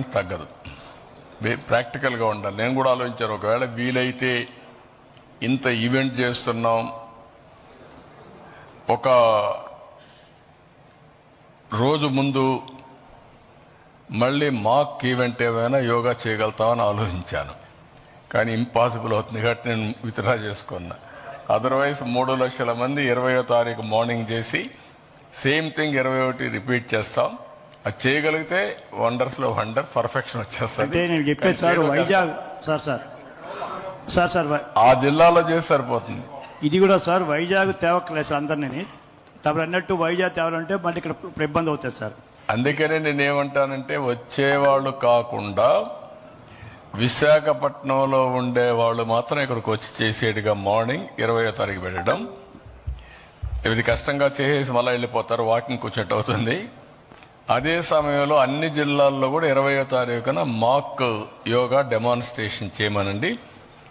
తగ్గదు. ప్రాక్టికల్గా ఉండాలి. నేను కూడా ఆలోచించాను ఒకవేళ వీలైతే ఇంత ఈవెంట్ చేస్తున్నాం. ఒక రోజు ముందు మళ్ళీ మాక్ ఈవెంట్ ఏమైనా యోగా చేయగలుగుతామని ఆలోచించాను. కానీ ఇంపాసిబుల్ అవుతుంది కాబట్టి నేను విత్డ్రా చేసుకున్నా. అదర్వైజ్ మూడు లక్షల మంది ఇరవయో తారీఖు మార్నింగ్ చేసి సేమ్ థింగ్ ఇరవై ఒకటి రిపీట్ చేస్తాం. అది చేయగలిగితే వండర్స్లో వండర్ పర్ఫెక్షన్ వచ్చేస్తుంది. అంటే నేను చెప్పేది sir Vizag sir sir. Sir sir ఆ జిల్లాలో చేసి సరిపోతుంది. ఇది కూడా సార్ వైజాగ్ తేవక్కలేదు సార్ అందరినీ తమరు అన్నట్టు వైజాగ్ తేవాలంటే మళ్ళీ ఇక్కడ ఇబ్బంది అవుతుంది సార్. అందుకనే నేను ఏమంటానంటే వచ్చేవాళ్ళు కాకుండా విశాఖపట్నంలో ఉండే వాళ్ళు మాత్రం ఇక్కడికి వచ్చి చేసేట్టుగా మార్నింగ్ ఇరవయో తారీఖు పెట్టడం. ఇది కష్టంగా చేసేసి మళ్ళీ వెళ్ళిపోతారు వాకింగ్ కూర్చుంటే అవుతుంది అదే సమయంలో అన్ని జిల్లాల్లో కూడా ఇరవయో తారీఖున మాక్ యోగా డెమాన్స్ట్రేషన్ చేయమనండి.